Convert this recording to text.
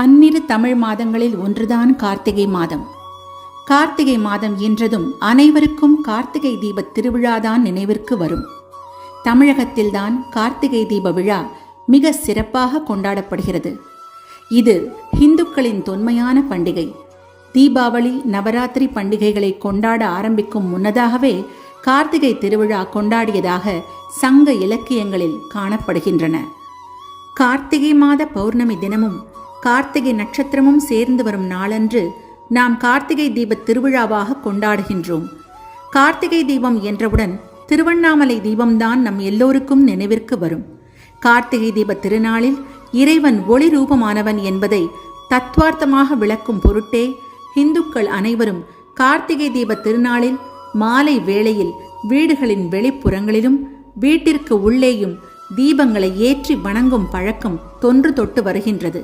பன்னிரு தமிழ் மாதங்களில் ஒன்றுதான் கார்த்திகை மாதம். கார்த்திகை மாதம் என்றதும் அனைவருக்கும் கார்த்திகை தீப திருவிழாதான் நினைவிற்கு வரும். தமிழகத்தில்தான் கார்த்திகை தீப விழா மிக சிறப்பாக கொண்டாடப்படுகிறது. இது இந்துக்களின் தொன்மையான பண்டிகை. தீபாவளி நவராத்திரி பண்டிகைகளை கொண்டாட ஆரம்பிக்கும் முன்னதாகவே கார்த்திகை திருவிழா கொண்டாடியதாக சங்க இலக்கியங்களில் காணப்படுகின்றன. கார்த்திகை மாத பௌர்ணமி தினமும் கார்த்திகை நட்சத்திரமும் சேர்ந்து வரும் நாளன்று நாம் கார்த்திகை தீப திருவிழாவாக கொண்டாடுகின்றோம். கார்த்திகை தீபம் என்றவுடன் திருவண்ணாமலை தீபம்தான் நம் எல்லோருக்கும் நினைவிற்கு வரும். கார்த்திகை தீப திருநாளில் இறைவன் ஒளி ரூபமானவன் என்பதை தத்வார்த்தமாக விளக்கும் பொருட்டே இந்துக்கள் அனைவரும் கார்த்திகை தீப திருநாளில் மாலை வேளையில் வீடுகளின் வெளிப்புறங்களிலும் வீட்டிற்கு உள்ளேயும் தீபங்களை ஏற்றி வணங்கும் பழக்கம் தொன்று தொட்டு வருகின்றது.